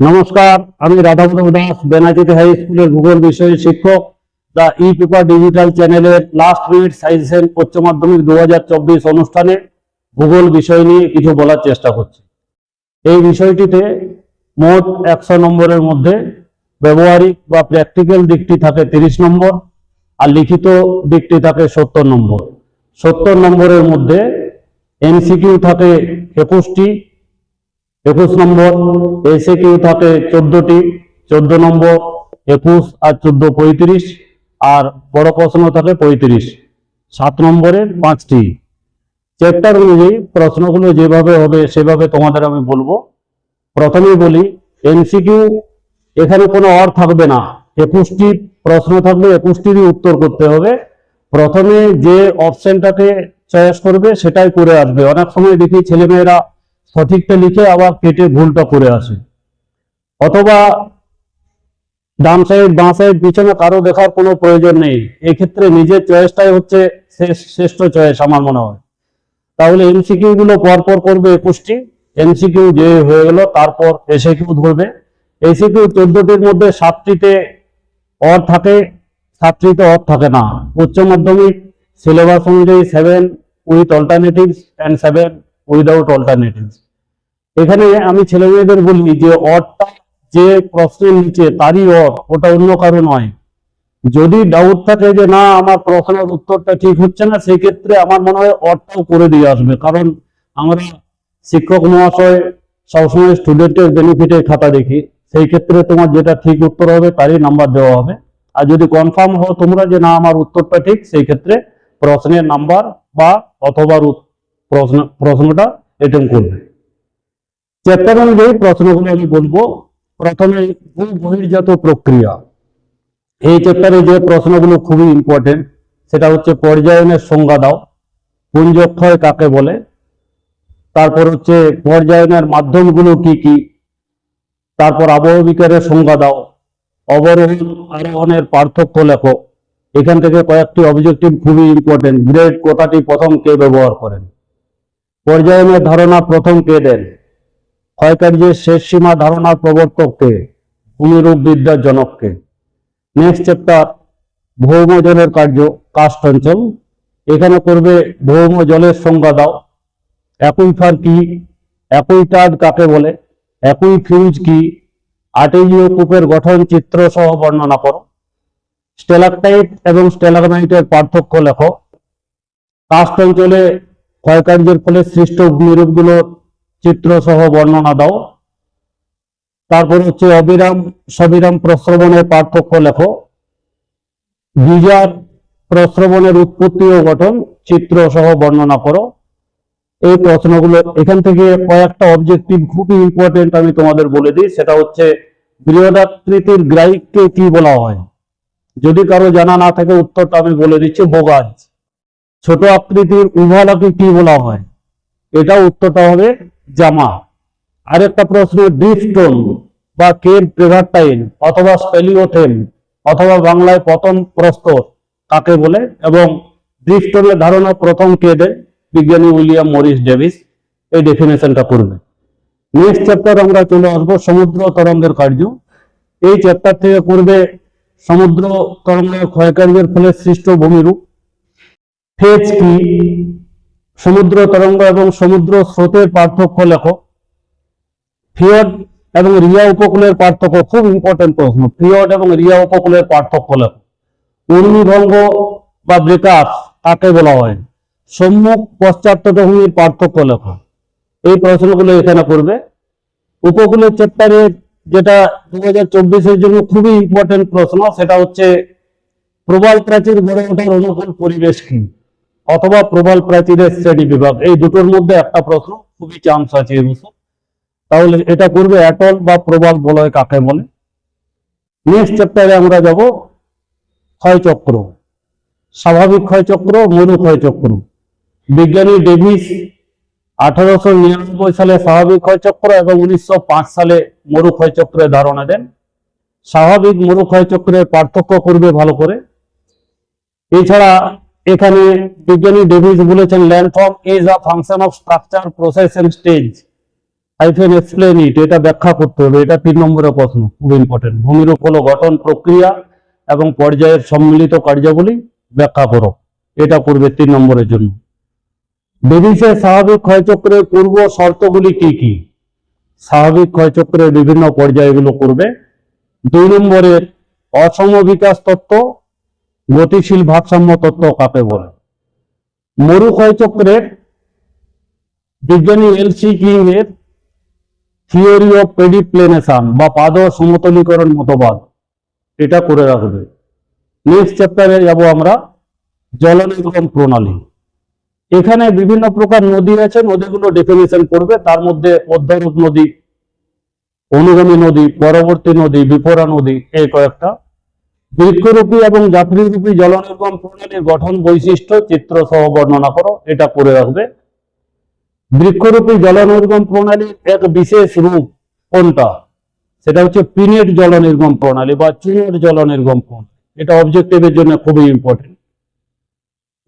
নমস্কার, আমি রাধাপ্রতাপ দাস বেনাচিতে হাই স্কুলের ভূগোল বিষয়ের শিক্ষক, দ্য ই পেপার ডিজিটাল চ্যানেলের লাস্ট মিনিট সাজেশন উচ্চ মাধ্যমিক দু হাজার চব্বিশ অনুষ্ঠানে ভূগোল বিষয় নিয়ে কিছু বলার চেষ্টা করছি। এই বিষয়টিতে মোট একশো নম্বরের মধ্যে ব্যবহারিক বা প্র্যাকটিক্যাল দিকটি থাকে তিরিশ নম্বর, আর লিখিত দিকটি থাকে সত্তর নম্বর। সত্তর নম্বরের মধ্যে এমসিকিউ থাকে একুশটি একুশ নম্বর এসে কিউ থাকে চোদ্দটি, চোদ্দ নম্বর, একুশ আর চোদ্দ পঁয়ত্রিশ, আর বড় প্রশ্ন থাকে পঁয়ত্রিশ। সাত নম্বরের পাঁচটি। চ্যাপ্টার অনুযায়ী প্রশ্নগুলো যেভাবে হবে সেভাবে তোমাদের আমি বলব। প্রথমেই বলি এমসিকিউ এখানে কোনো অর থাকবে না। একুশটি প্রশ্ন থাকবে একুশটিরই উত্তর করতে হবে। প্রথমে যে অপশনটাকে চয়েস করবে সেটাই করে আসবে। অনেক সময় দেখি ছেলেমেয়েরা সঠিকটা লিখে আবার কেটে ভুলটা করে আসে। অথবা ডান সাইড, বাঁ সাইড, পিছনে কারও দেখার কোনো প্রয়োজন নেই। এক্ষেত্রে নিজের চয়েসটাই হচ্ছে শ্রেষ্ঠ চয়েস আমার মনে হয়। তাহলে এমসিকিউ গুলো পরপর করবে একুশটি। এমসিকিউ যে হয়ে গেল, তারপর এসে কিউ ধরবে। এসে কিউ চোদ্দটির মধ্যে সাতটিতে অর থাকে, সাতটিতে অর থাকে না। উচ্চ মাধ্যমিক সিলেবাস অনুযায়ী seven with alternatives and seven without alternative এখানে আমি ছেলে মেয়েদের বলি যে অরটা যে প্রশ্নের নিচে, তারই অর ওটা অন্য কারও নয়। যদি ডাউট থাকে যে না, আমার প্রশ্নের উত্তরটা ঠিক হচ্ছে না সেই ক্ষেত্রে আমার মনে হয় অরটাও করে দিয়ে আসবে। কারণ আমরা শিক্ষক মহাশয় সবসময় স্টুডেন্টের বেনিফিটে খাতা দেখি। সেই ক্ষেত্রে তোমার যেটা ঠিক উত্তর হবে, তারই নাম্বার দেওয়া হবে। আর যদি কনফার্ম হও তোমরা যে না, আমার উত্তরটা ঠিক, সেই ক্ষেত্রে প্রশ্নের নাম্বার বা অথবা প্রশ্ন প্রশ্নটা অ্যাটেম্প করবে। চ্যাপ্টার অনুযায়ী প্রশ্নগুলো আমি বলব, প্রথমে বহির্জাত প্রক্রিয়া। এই চ্যাপ্টারে যে প্রশ্নগুলো খুবই ইম্পর্টেন্ট সেটা হচ্ছে পর্যায়নের সংজ্ঞা দাও। পুঞ্জক্ষয় কাকে বলে? তারপর হচ্ছে পর্যায়নের মাধ্যমগুলো কি কি? তারপর আবহবিকারের সংজ্ঞা দাও। অবরোহণ, আরোহণের পার্থক্য লেখো। এখান থেকে কয়েকটি অবজেক্টিভ খুবই ইম্পর্টেন্ট গ্রেড কথাটি প্রথম কে ব্যবহার করেন? পর্যায়নের ধারণা প্রথম কে দেন? ক্ষয়কার্যের শেষ সীমা ধারণার প্রবর্তককে ভূমিরূপ বিদ্যার জনককে নেক্সট চ্যাপ্টার ভৌম জলের কার্য, কাস্ট অঞ্চল। এখানে করবে, ভৌম জলের সংজ্ঞা দাও। একই ফার কি? একই টাড কাকে বলে? একই ফিউজ কি? আর্টেজীয় কূপের গঠন, চিত্র সহ বর্ণনা করো। স্টেলাকটাইট এবং স্টেলাগমাইটের পার্থক্য লেখো। কাস্ট অঞ্চলে ক্ষয়কার্যের ফলে সৃষ্ট ভূমিরূপগুলোর চিত্র সহ বর্ণনা দাও। তারপর হচ্ছে অবিরাম, সবিরাম প্রশ্রবণের পার্থক্য লেখো। গিজার প্রশ্রবণের উৎপত্তি ও গঠন চিত্র সহ বর্ণনা করো। এই প্রশ্নগুলো, এখান থেকে কয়েকটা অবজেক্টিভ খুবই ইম্পর্টেন্ট আমি তোমাদের বলে দিই। সেটা হচ্ছে বৃহদাকৃতির গ্রাহিককে কি বলা হয়? যদি কারও জানা না থাকে, উত্তরটা আমি বলে দিচ্ছি বোগাজ ছোট আকৃতির উভালাকে কি বলা হয়? এটা উত্তরটা হবে জামা। আরেকটা প্রশ্ন ডিপস্টোন বা কেভ প্রেভারটাইন অথবা স্পেলিওথেম অথবা বাংলায় পতন প্রস্তর কাকে বলে? এবং ডিপস্টোনের ধারণা প্রথম কে দেয়? বিজ্ঞানী উইলিয়াম মরিস ডেভিস এই ডেফিনেশনটা করবে। নেক্সট চ্যাপ্টার আমরা চলে আসব সমুদ্র তরঙ্গের কার্য। এই চ্যাপ্টার থেকে করবে সমুদ্র তরঙ্গের ক্ষয়কার্যের ফলে সৃষ্ট ভূমিরূপ। ফেজ কি? সমুদ্র তরঙ্গ এবং সমুদ্র স্রোতের পার্থক্য লেখো। ফিয়ড এবং রিয়া উপকূলের পার্থক্য, খুব ইম্পর্টেন্ট প্রশ্ন। ফিয়ড এবং রিয়া উপকূলের পার্থক্য লেখো। উর্মিভঙ্গ বা ব্রেকার কাকে বলা হয়? সম্মুখ পশ্চাৎভূমির পার্থক্য লেখো। এই প্রশ্নগুলো এখানে করবে। উপকূলের চ্যাপ্টারে যেটা দু হাজার চব্বিশের জন্য খুবই ইম্পর্টেন্ট প্রশ্ন, সেটা হচ্ছে প্রবাল প্রাচীর গড়ে ওঠার অনুকূল পরিবেশ কি? অথবা প্রবাল প্রাচীরের শ্রেণি বিভাগ। এই দুটোর মধ্যে একটা প্রশ্ন, খুবই চান্স আছে এই বছর। তাহলে এটা করবে অ্যাটল বা প্রবাল বলয় কাকে বলে? নেক্সট চ্যাপ্টারে আমরা যাব ক্ষয়চক্র। স্বাভাবিক ক্ষয়চক্র, মরু ক্ষয়চক্র। বিজ্ঞানী ডেভিস আঠারোশো নিরানব্বই সালে স্বাভাবিক ক্ষয়চক্র এবং উনিশশো পাঁচ সালে মরু ক্ষয়চক্রের ধারণা দেন। স্বাভাবিক মরু ক্ষয়চক্রের পার্থক্য করবে ভালো করে। এছাড়া এখানে বিজ্ঞানী ডেভিস বলেছেন landform is a function of structure process and stage hyphen explain it এটা ব্যাখ্যা করতে হবে, এটা তিন নম্বরের প্রশ্ন, খুব ইম্পর্টেন্ট ভূমিরূপ হলো গঠন প্রক্রিয়া এবং পর্যায়ের সম্মিলিত কার্যাবলী ব্যাখ্যা করো, এটা করবে তিন নম্বরের জন্য। ডেভিসের স্বাভাবিক ক্ষয়চক্রের পূর্ব শর্তগুলি কি কি? স্বাভাবিক ক্ষয়চক্রের বিভিন্ন পর্যায়গুলো করবে। দুই নম্বরের অসম বিকাশ তত্ত্ব গতিশীল ভারসাম্য তত্ত্ব কাকে বলে? মরু ক্ষয়চক্রের বিজ্ঞানী এলসি কিং এর থিওরি অফ পেডিপ্লেনেশন বা পাদ সমতলীকরণ মতবাদ। এটা করে রাখবে। নেক্সট চ্যাপ্টারে যাব আমরা জলনির্গম প্রণালী। এখানে বিভিন্ন প্রকার নদী আছে, নদীগুলো ডেফিনেশন করবে। তার মধ্যে অধ্যারূপ নদী, অনুগামী নদী, পরবর্তী নদী, বিপরা নদী, এই কয়েকটা। বৃক্ষরূপী এবং যাত্রীরূপী জলনির্গম প্রণালীর গঠন বৈশিষ্ট্য, চিত্র সহ বর্ণনা করো, এটা করে রাখবে। বৃক্ষরূপী জলনির্গম প্রণালীর এক বিশেষ রূপ কোনটা? সেটা হচ্ছে পিনেট জলনির্গম প্রণালী বা চুনের জলনির্গম প্রণালী। এটা অবজেক্টিভের জন্য খুবই ইম্পর্টেন্ট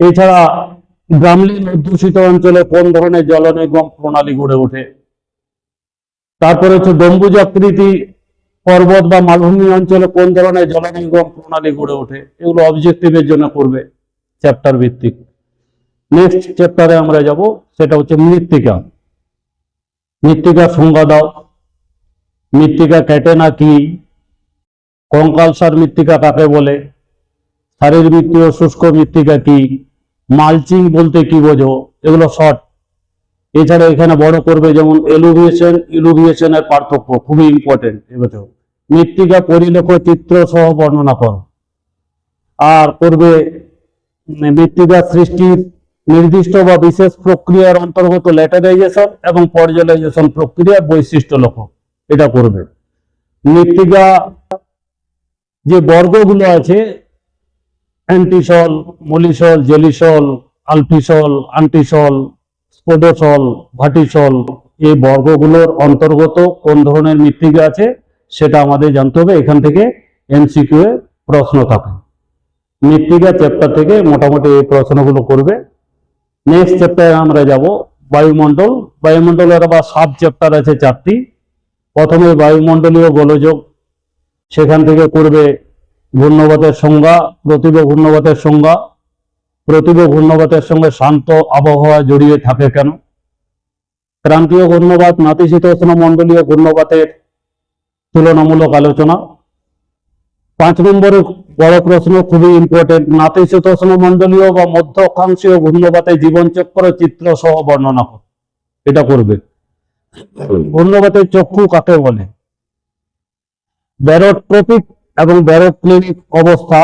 এছাড়া গ্রামলীন অধ্যুষিত অঞ্চলে কোন ধরনের জলনির্গম প্রণালী গড়ে ওঠে? তারপরে হচ্ছে গম্বুজাকৃতি পর্বত বা মালভূমি অঞ্চলে কোন ধরনের জলনির্গম প্রণালী গড়ে ওঠে, এগুলো অবজেক্টিভের জন্য করবে চ্যাপ্টার ভিত্তিক। নেক্সট চ্যাপ্টারে আমরা যাব, সেটা হচ্ছে মৃত্তিকা। মৃত্তিকার সংজ্ঞা দাও। মৃত্তিকা ক্যাটেনা কি? কঙ্কালসার মৃত্তিকা কাকে বলে? ও শুষ্ক মৃত্তিকা কি? মালচিং বলতে কি বোঝো? এগুলো শর্ট এছাড়া এখানে বড় করবে যেমন এলুভিয়েশন ইলুভিয়েশনের পার্থক্য খুবই ইম্পর্টেন্ট এবছর মৃত্তিকা, পরিলেখ, চিত্র সহ বর্ণনা করো। আর করবে মৃত্তিকা সৃষ্টির নির্দিষ্ট বা বিশেষ প্রক্রিয়ার অন্তর্গত ল্যাটারাইজেশন এবং পর্যালাইজেশন প্রক্রিয়ার বৈশিষ্ট্য লক্ষ্য। এটা করবে। মৃত্তিকা যে বর্গগুলো আছে অ্যান্টিসল মলিসল জেলিসল আলফিসল আন্টিসল স্পোডোসল ভাটিসল এই বর্গগুলোর অন্তর্গত কোন ধরনের মৃত্তিকা আছে সেটা আমাদের জানতে হবে। এখান থেকে এমসিকিউ এ প্রশ্ন থাকে। মৃত্তিকা চ্যাপ্টার থেকে মোটামুটি এই প্রশ্নগুলো করবে। নেক্সট চ্যাপ্টারে আমরা যাব। বায়ুমণ্ডল। বায়ুমণ্ডলের আবার সাব চ্যাপ্টার আছে চারটি। প্রথমে বায়ুমণ্ডলীয় গোলযোগ। সেখান থেকে করবে ঘূর্ণবাতের সংজ্ঞা প্রতিভ ঘূর্ণবাতের সংজ্ঞা। প্রতিভ ঘূর্ণবাতের সঙ্গে শান্ত আবহাওয়া জড়িয়ে থাকে কেন? ক্রান্তীয় ঘূর্ণবাত নাতিশীতোষ্ণ মণ্ডলীয় ঘূর্ণবাতের তুলনামূলক আলোচনা। পাঁচ নম্বরের বড় প্রশ্ন, খুবই ইম্পর্টেন্ট নাতিশীতোষ্ণ মণ্ডলীয় বা মধ্য অক্ষাংশীয় ঘূর্ণবাতের জীবনচক্র চিত্র সহ বর্ণনা কর। এটা করবে। ঘূর্ণবাতের চক্ষু কাকে বলে? ব্যারোট্রপিক এবং ব্যারোক্লিনিক অবস্থা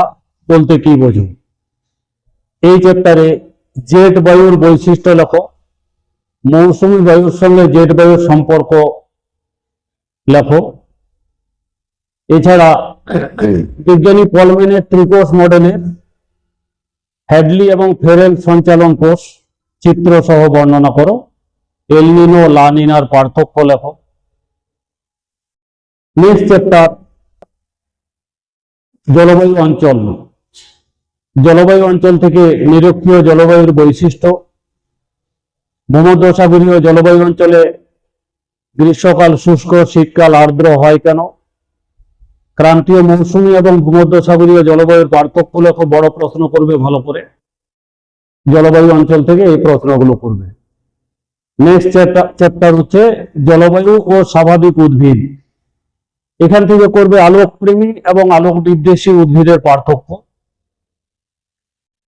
বলতে কি বোঝো? এই চ্যাপ্টারে জেট বায়ুর বৈশিষ্ট্য লেখো। মৌসুমী বায়ুর সঙ্গে জেট বায়ুর সম্পর্ক লেখো। এছাড়া বিজ্ঞানী পলমেনের ত্রিকোষ মডেলের হ্যাডলি এবং ফেরেল সঞ্চালন কোষ চিত্র সহ বর্ণনা করো। এলনিনো, লানিনার পার্থক্য লেখো। নেক্সট চ্যাপ্টার জলবায়ু অঞ্চল। জলবায়ু অঞ্চল থেকে নিরক্ষীয় জলবায়ুর বৈশিষ্ট্য, ভূমধ্যসাগরীয় জলবায়ু অঞ্চলে গ্রীষ্মকাল শুষ্ক, শীতকাল আর্দ্র হয় কেন? ক্রান্তীয় মৌসুমী এবং ভূমধ্যসাগরীয় জলবায়ুর পার্থক্য লেখো বড় প্রশ্ন করবে ভালো করে। জলবায়ু অঞ্চল থেকে এই প্রশ্নগুলো করবে। নেক্সট চ্যাপ্টার হচ্ছে জলবায়ু ও স্বাভাবিক উদ্ভিদ। এখান থেকে করবে আলোকপ্রেমী এবং আলোক বিদ্বেষী উদ্ভিদের পার্থক্য।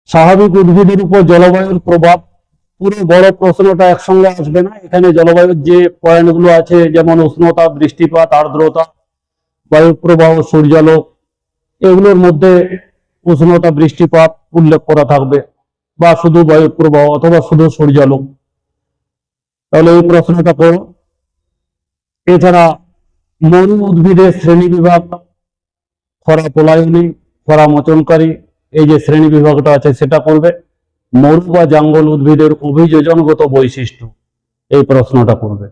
স্বাভাবিক উদ্ভিদের উপর জলবায়ুর প্রভাব, পুরো বড় প্রশ্নটা একসঙ্গে আসবে না। এখানে জলবায়ুর যে পয়েন্টগুলো আছে, যেমন উষ্ণতা, বৃষ্টিপাত, আর্দ্রতা বায়ু প্রবাহ, সূর্যালোক, এগুলোর মধ্যে উষ্ণতা, বৃষ্টিপাত উল্লেখ করা থাকবে। বা শুধু বায়ু প্রবাহ অথবা শুধু সূর্যালোক। তাহলে এই প্রশ্নটা করো। এছাড়া মরু উদ্ভিদের শ্রেণি বিভাগ, খরা পলায়নী, খরা মোচনকারী এই যে শ্রেণি বিভাগটা আছে, সেটা করবে। মরু বা জঙ্গল উদ্ভিদের অভিযোজনগত বৈশিষ্ট্য, এই প্রশ্নটা করবে।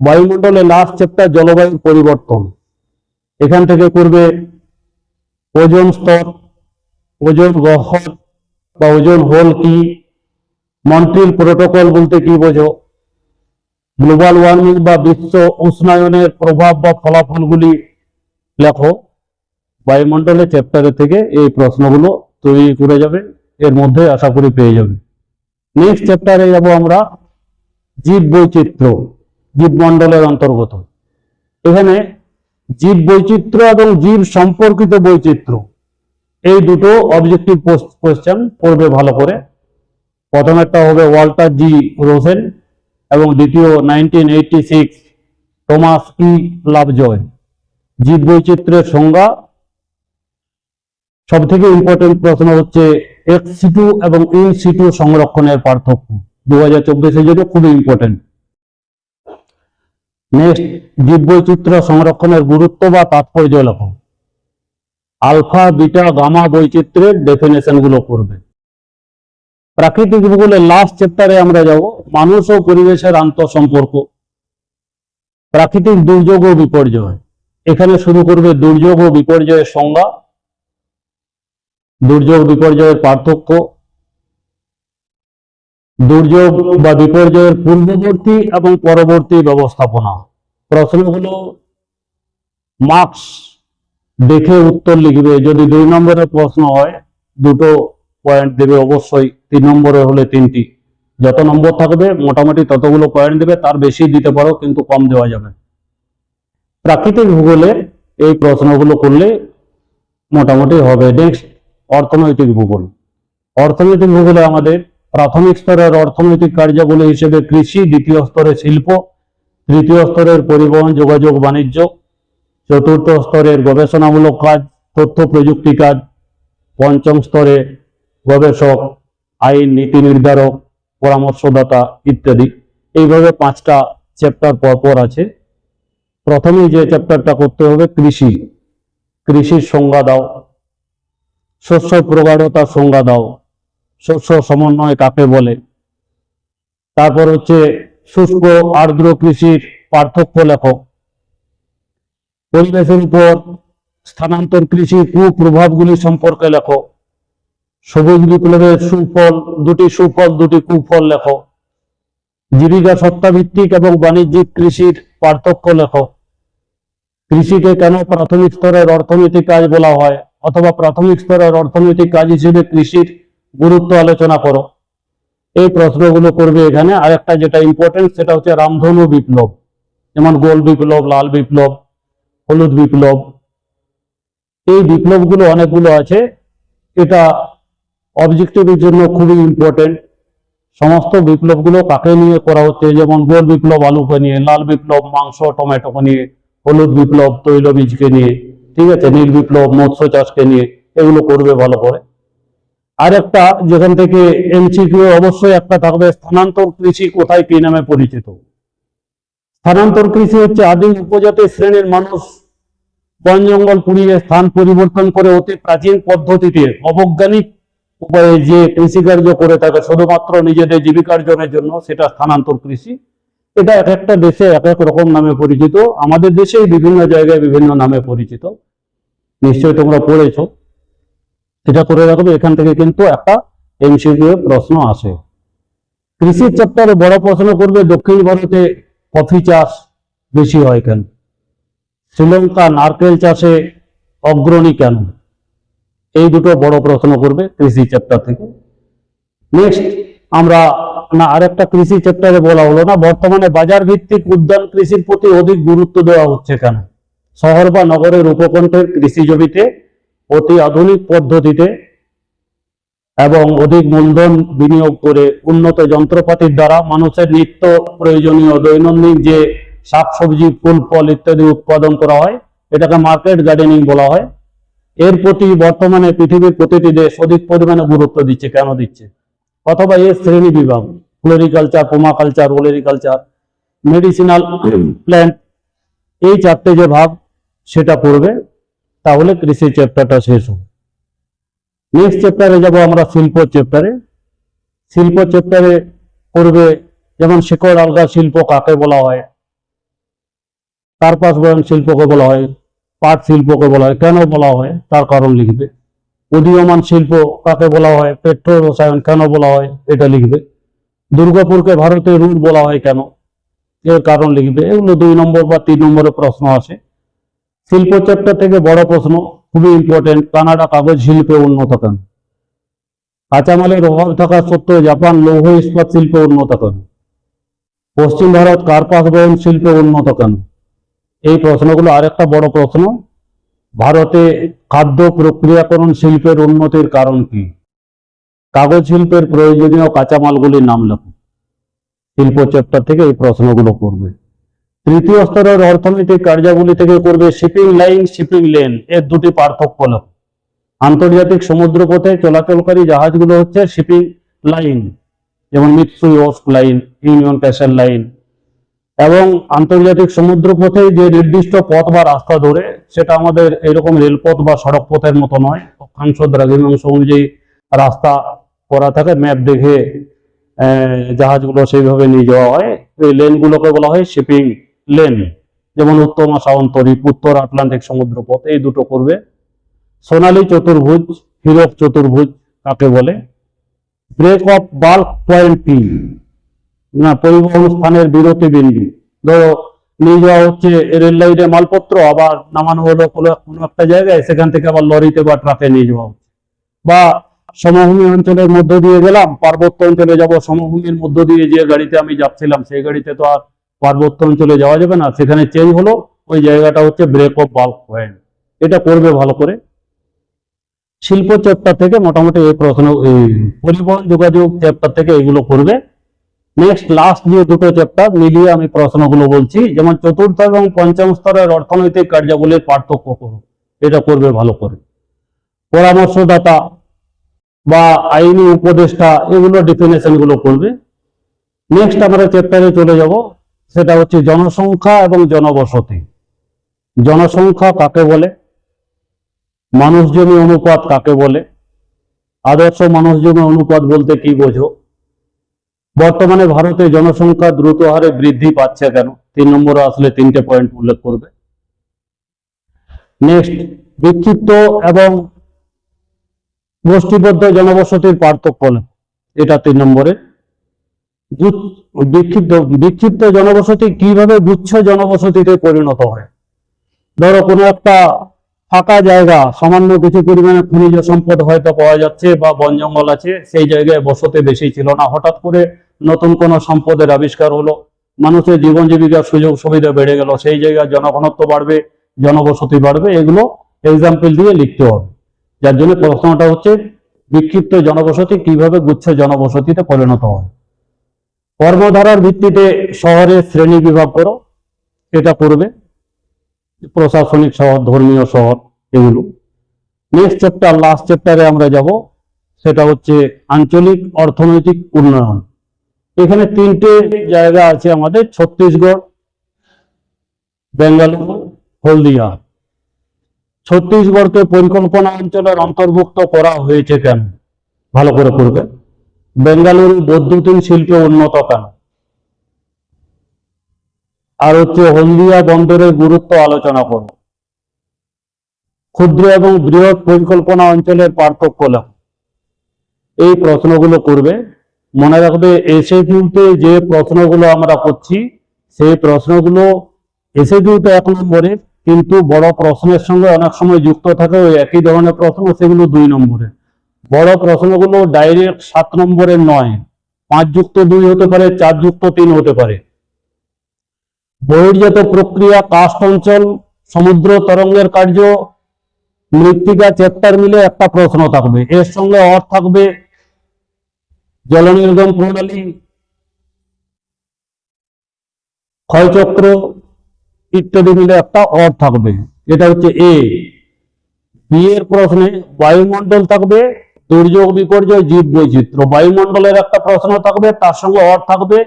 বায়ুমণ্ডলে লাস্ট চ্যাপ্টার জলবায়ুর পরিবর্তন। এখান থেকে করবে ওজন স্তর, ওজন গহ্বর বা ওজন হোল কি? মন্ট্রিল প্রোটোকল বলতে কি বোঝো? গ্লোবাল ওয়ার্মিং বা বিশ্ব উষ্ণায়নের প্রভাব বা ফলাফলগুলি লেখো। বায়ুমণ্ডলের চ্যাপ্টারে থেকে এই প্রশ্নগুলো তৈরি করে যাবে, এর মধ্যে আশা করি পেয়ে যাবে। নেক্সট চ্যাপ্টারে যাব আমরা, জীব বৈচিত্র্য জীবমণ্ডলের অন্তর্গত। এখানে জীব বৈচিত্র্য এবং জীব সম্পর্কিত বৈচিত্র্য, এই দুটো অবজেক্টিভ কোশ্চেন পড়বে ভালো করে। প্রথমেরটা হবে ওয়াল্টার জি রোসেন এবং দ্বিতীয় nineteen eighty six, Thomas E Lovejoy. জীব বৈচিত্র্যের সংজ্ঞা সব থেকে ইম্পর্টেন্ট প্রশ্ন হচ্ছে এক্স এবং ইন সংরক্ষণের পার্থক্য। দু হাজার চব্বিশের জন্য খুবই ইম্পর্টেন্ট নেক্সট জীব বৈচিত্র্য সংরক্ষণের গুরুত্ব বা তাৎপর্য লেখো। আলফা, বিটা, গামা বৈচিত্র্যের ডেফিনেশনগুলো করবে প্রাকৃতিক ভূগোলের লাস্ট চ্যাপ্টারে আমরা যাব। মানুষ ও পরিবেশের আন্তঃসম্পর্ক। প্রাকৃতিক দুর্যোগ ও বিপর্যয়। এখানে শুরু করবে দুর্যোগ ও বিপর্যয়ের সংজ্ঞা। দুর্যোগ, বিপর্যয়ের পার্থক্য। দুর্যোগ বা বিপর্যয়ের পূর্ববর্তী এবং পরবর্তী ব্যবস্থাপনা। প্রশ্নগুলো মার্কস দেখে উত্তর লিখবে। যদি দুই নম্বরের প্রশ্ন হয়, দুটো পয়েন্ট দেবে অবশ্যই। তিন নম্বরে হলে তিনটি। যত নম্বর থাকবে, মোটামুটি ততগুলো পয়েন্ট দেবে। তার বেশি দিতে পারো, কিন্তু কম দেওয়া যাবে। প্রাকৃতিক ভূগোলে এই প্রশ্নগুলো করলে মোটামুটি হবে। নেক্সট অর্থনৈতিক ভূগোল। অর্থনৈতিক ভূগোলে আমাদের প্রাথমিক স্তরের অর্থনৈতিক কার্যাবলী হিসেবে কৃষি, দ্বিতীয় স্তরে শিল্প, তৃতীয় স্তরের পরিবহন, যোগাযোগ, বাণিজ্য, চতুর্থ স্তরের গবেষণামূলক কাজ, তথ্য প্রযুক্তি কাজ, পঞ্চম স্তরে গবেষক, আইন, নীতি নির্ধারক, পরামর্শদাতা ইত্যাদি। এইভাবে পাঁচটা চ্যাপ্টার পরপর আছে। প্রথমেই যে চ্যাপ্টারটা করতে হবে, কৃষি। কৃষির সংজ্ঞা দাও। শস্য প্রগাঢ়তার সংজ্ঞা দাও। শস্য সমন্বয় কাকে বলে? তারপর হচ্ছে শুষ্ক আর্দ্র কৃষির পার্থক্য লেখক পরিবেশের উপর স্থানান্তর কৃষির কুপ্রভাবগুলি সম্পর্কে লেখো। সবুজ বিপ্লবের সুফল দুটি সুফল দুটি কুফল লেখো। জীবিকা সত্তাভিত্তিক এবং বাণিজ্যিক কৃষির পার্থক্য লেখো। কৃষিকে কেন প্রাথমিক স্তরের অর্থনৈতিক কাজ বলা হয়? অথবা প্রাথমিক স্তরের অর্থনৈতিক কাজ হিসেবে কৃষির গুরুত্ব আলোচনা করো। এই প্রশ্নগুলো করবে এখানে। আরেকটা যেটা ইম্পর্টেন্ট সেটা হচ্ছে রামধনু বিপ্লব। যেমন গোল বিপ্লব, লাল বিপ্লব, হলুদ বিপ্লব। এই বিপ্লবগুলো অনেকগুলো আছে। এটা অবজেক্টিভের জন্য খুবই ইম্পর্টেন্ট সমস্ত বিপ্লবগুলো কাকে নিয়ে করা হচ্ছে? যেমন গোল বিপ্লব আলুকে নিয়ে লাল বিপ্লব, মাংস টমেটোকে নিয়ে হলুদ বিপ্লব, তৈলবীজকে নিয়ে। ঠিক আছে, নীল বিপ্লব, মৎস্য চাষকে নিয়ে এগুলো করবে ভালো করে। আর একটা যেখান থেকে এমসিকিউ অবশ্যই একটা থাকবে, স্থানান্তর কৃষি কোথায় কি নামে পরিচিত? স্থানান্তর কৃষি হচ্ছে আদিম উপজাতি শ্রেণির মানুষ বন জঙ্গল পুড়িয়ে স্থান পরিবর্তন করে অতি প্রাচীন পদ্ধতিতে অবৈজ্ঞানিক উপায়ে যে কৃষিকার্য করে থাকে, শুধুমাত্র নিজেদের জীবিকার্জনের জন্য সেটা স্থানান্তর কৃষি। এটা এক একটা দেশে এক এক রকম নামে পরিচিত। আমাদের দেশেই বিভিন্ন জায়গায় বিভিন্ন নামে পরিচিত। নিশ্চয়ই তোমরা পড়েছো। এটা করে রাখবে এখান থেকে কিন্তু একটা এমসিকিউ প্রশ্ন আসে। কৃষির চ্যাপ্টারে বড় প্রশ্ন করবে, দক্ষিণ ভারতে কফি চাষ বেশি হয় কেন? শ্রীলঙ্কা নারকেল চাষে অগ্রণী কেন? এই দুটো বড় প্রশ্ন করবে কৃষি চ্যাপ্টার থেকে। নেক্সট আমরা না, আরেকটা কৃষি চ্যাপ্টারে বলা হলো না, বর্তমানে বাজার ভিত্তিক উদ্যান কৃষির প্রতি অধিক গুরুত্ব দেওয়া হচ্ছে কেন? শহর বা নগরের উপকণ্ঠের কৃষি জমিতে অতি আধুনিক পদ্ধতিতে এবং অধিক মূলধন বিনিয়োগ করে উন্নত যন্ত্রপাতির দ্বারা মানুষের নিত্য প্রয়োজনীয় দৈনন্দিন যে শাকসবজি ফুল ফল ইত্যাদি উৎপাদন করা হয় এটাকে মার্কেট গার্ডেনিং বলা হয়। এর প্রতি বর্তমানে পৃথিবীর প্রতিটি দেশ অধিক পরিমাণে গুরুত্ব দিচ্ছে কেন দিচ্ছে? অথবা এর শ্রেণি বিভাগ floriculture pomiculture olericulture medicinal plant এই চারটে যে ভাব সেটা পড়বে তাহলে কৃষি চ্যাপ্টারটা শেষ হবে। নেক্সট চ্যাপ্টারে যাব আমরা শিল্প চ্যাপ্টারে শিল্প চ্যাপ্টারে পড়বে যেমন শেকড় আলগা শিল্প কাকে বলা হয়, তার কার্পাস বয়ন শিল্পকে বলা হয়, পাট শিল্পকে বলা হয়, কেন বলা হয়, তার কারণ লিখবে। উদীয়মান শিল্প কাকে বলা হয় পেট্রো রসায়ন কেন বলা হয়, এটা লিখবে। দুর্গাপুরকে ভারতের রুট বলা হয় কেন এর কারণ লিখবে, এগুলো দুই নম্বর বা তিন নম্বরের প্রশ্ন আসে শিল্প চ্যাপ্টার থেকে বড় প্রশ্ন, খুবই ইম্পর্টেন্ট কানাডা কাগজ শিল্পে উন্নত কেন? কাঁচামালের অভাব থাকা সত্ত্বেও জাপান লৌহ ইস্পাত শিল্পে উন্নত কেন? পশ্চিম ভারত কার্পাস বহন শিল্পে উন্নত কেন? এই প্রশ্নগুলো আরেকটা বড় প্রশ্ন। ভারতে খাদ্য প্রক্রিয়াকরণ শিল্পের উন্নতির কারণ কি? কাগজ শিল্পের প্রয়োজনীয় কাঁচামালগুলির নাম লেখো। শিল্প চ্যাপ্টার থেকে এই প্রশ্নগুলো করবে। তৃতীয় স্তরের অর্থনৈতিক কার্যাবলী থেকে করবে শিপিং লাইন, শিপিং লেন। এর দুটি পার্থক্য লেখো আন্তর্জাতিক সমুদ্রপথে চলাচলকারী জাহাজগুলো হচ্ছে শিপিং লাইন, যেমন মিৎসুই ওস্ট লাইন, ইউনিয়ন প্যাসেল লাইন, এবং আন্তর্জাতিক সমুদ্রপথে যে নির্দিষ্ট পথ বা রাস্তা ধরে, সেটা আমাদের এরকম রেলপথ বা সড়ক পথের মতো নয়। অক্ষাংশ দ্রাঘিমাংশ অনুযায়ী রাস্তা করা থাকে, ম্যাপ দেখে জাহাজগুলো সেইভাবে নিয়ে যাওয়া হয়। এই লেনগুলোকে বলা হয় শিপিং লেন। যেমন উত্তমা সামন্তরী উত্তর আটলান্টিক সমুদ্রপথ, এই দুটো করবে। সোনালী চতুর্ভুজ, হীরক চতুর্ভুজ কাকে বলে? ব্রেক অফ বাল্ক পয়েন্ট কি না, পরিবহন স্থানের বিরতি বিন্দু। ধরো, নিয়ে যাওয়া হচ্ছে রেল লাইনে মালপত্র, আবার নামানো হলো কোনো একটা জায়গায়, সেখান থেকে আবার লরিতে বা ট্রাকে নিয়ে যাওয়া বা সমভূমি অঞ্চলের মধ্য দিয়ে গেলাম, পার্বত্য অঞ্চলে যাব, সমভূমির মধ্য দিয়ে যে গাড়িতে আমি যাচ্ছিলাম, সেই গাড়িতে তো আর পার্বত্য অঞ্চলে যাওয়া যাবে না। সেখানে চেঞ্জ হলো, ওই জায়গাটা হচ্ছে ব্রেক অফ বাল্ক পয়েন্ট এটা করবে ভালো করে। শিল্প চ্যাপ্টার থেকে মোটামুটি এই প্রশ্ন পরিবহন যোগাযোগ চ্যাপ্টার থেকে এগুলো করবে। নেক্সট লাস্ট যে দুটো চ্যাপ্টার মিলিয়ে আমি প্রশ্নগুলো বলছি। যেমন চতুর্থ এবং পঞ্চম স্তরের অর্থনৈতিক কার্যাবলীর পার্থক্য করো এটা করবে ভালো করে। পরামর্শদাতা বা আইনি উপদেষ্টা এগুলো ডেফিনেশনগুলো করবে। নেক্সট আমরা চ্যাপ্টারে চলে যাব, সেটা হচ্ছে জনসংখ্যা এবং জনবসতি। জনসংখ্যা কাকে বলে? মানুষ জমি অনুপাত কাকে বলে? আদর্শ মানুষ জমি অনুপাত বলতে কি বোঝো? বর্তমানে ভারতে জনসংখ্যা দ্রুত হারে বৃদ্ধি পাচ্ছে কেন? তিন নম্বরে আসলে তিনটে পয়েন্ট উল্লেখ করবে। নেক্সট বিক্ষিপ্ত এবং গোষ্ঠীবদ্ধ জনবসতির পার্থক্য। এটা তিন নম্বরে। বিক্ষিপ্ত বিক্ষিপ্ত জনবসতি কীভাবে গুচ্ছ জনবসতিতে পরিণত হয়? ধরো, কোনো একটা ফাঁকা জায়গা, সামান্য কিছু পরিমাণে খনিজ সম্পদ হয়তো পাওয়া যাচ্ছে বা বন জঙ্গল আছে, সেই জায়গায় বসতি বেশি ছিল না। হঠাৎ করে নতুন কোনো সম্পদের আবিষ্কার হলো, মানুষের জীবন জীবিকার সুযোগ সুবিধা বেড়ে গেল, সেই জায়গায় জনঘনত্ব বাড়বে, জনবসতি বাড়বে, এগুলো এক্সাম্পল দিয়ে লিখতে হবে। যার জন্য প্রশ্নটা হচ্ছে বিক্ষিপ্ত জনবসতি কীভাবে গুচ্ছ জনবসতিতে পরিণত হয়? কর্মধারার ভিত্তিতে শহরে শ্রেণি বিভাগ করো, এটা করবে। প্রশাসনিক শহর, ধর্মীয় শহর, এগুলো। নেক্সট চ্যাপ্টার লাস্ট চ্যাপ্টারে আমরা যাব। সেটা হচ্ছে আঞ্চলিক অর্থনৈতিক উন্নয়ন। এখানে তিনটে জায়গা আছে আমাদের, ছত্তিশগড়, বেঙ্গালুরু, হলদিয়া। ছত্তিশগড়কে পরিকল্পনা অঞ্চলের অন্তর্ভুক্ত করা হয়েছে কেন? ভালো করে করবে বেঙ্গালুরু বৈদ্যুতিন শিল্পে উন্নত কেন? আর হচ্ছে হলদিয়া বন্দরের গুরুত্ব আলোচনা করব ক্ষুদ্র এবং বৃহৎ পরিকল্পনা অঞ্চলের পার্থক্য এই প্রশ্নগুলো করবে। মনে রাখবে এসে কিউতে যে প্রশ্নগুলো আমরা করছি, সেই প্রশ্নগুলো এসে কিউতে এক নম্বরের কিন্তু বড় প্রশ্নের সঙ্গে অনেক সময় যুক্ত থাকে, ওই একই ধরনের প্রশ্ন, সেগুলো দুই নম্বরে। বড় প্রশ্নগুলো ডাইরেক্ট সাত নম্বরের নয়, পাঁচ যুক্ত দুই হতে পারে, চার যুক্ত তিন হতে পারে। বহির্জাত প্রক্রিয়া, কাস্ট অঞ্চল, সমুদ্র তরঙ্গের কার্য, মৃত্তিকা চ্যাপ্টার মিলে একটা প্রশ্ন থাকবে। এর সঙ্গে অর থাকবে জলনির্গম প্রণালী, ক্ষয়চক্র ইত্যাদি মিলে একটা অর থাকবে। এটা হচ্ছে এ বি এর প্রশ্নে বায়ুমণ্ডল থাকবে, দুর্যোগ, বিপর্যয় জীব বৈচিত্র্য বায়ুমণ্ডলের একটা প্রশ্ন থাকবে, তার সঙ্গে অর থাকবে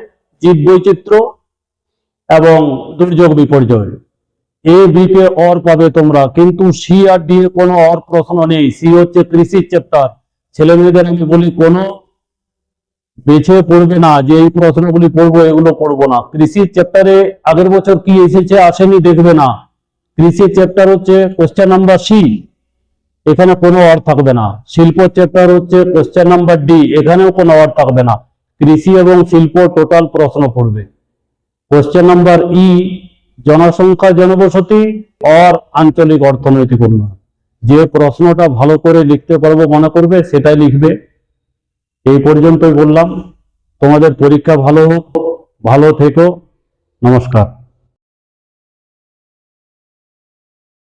জীব বৈচিত্র্য এবং দুর্যোগ, বিপর্যয়। এ বি তে অর পাবে তোমরা, কিন্তু সি আর ডি এ কোনো অর প্রশ্ন নেই। সি হচ্ছে কৃষি চ্যাপ্টার ছেলে মেয়েদের আমি বলি, কোনো বেছে পড়বে না, যে এই প্রশ্নগুলি পড়ব, এগুলো পড়ব না। কৃষির চ্যাপ্টারে আগের বছর কি এসেছে আসেনি দেখবে না। কৃষির চ্যাপ্টার হচ্ছে কোশ্চেন নাম্বার সি এখানে কোনো অর থাকবে না। শিল্প চ্যাপ্টার হচ্ছে কোশ্চেন নাম্বার ডি এখানেও কোনো অর থাকবে না। কৃষি এবং শিল্প টোটাল প্রশ্ন পড়বে। কোশ্চেন নাম্বার ই জনসংখ্যা জনবসতি অর আঞ্চলিক অর্থনৈতিক উন্নয়ন। যে প্রশ্নটা ভালো করে লিখতে পারব মনে করবে, সেটাই লিখবে। এই পর্যন্তই বললাম। তোমাদের পরীক্ষা ভালো হোক ভালো থেকো। নমস্কার।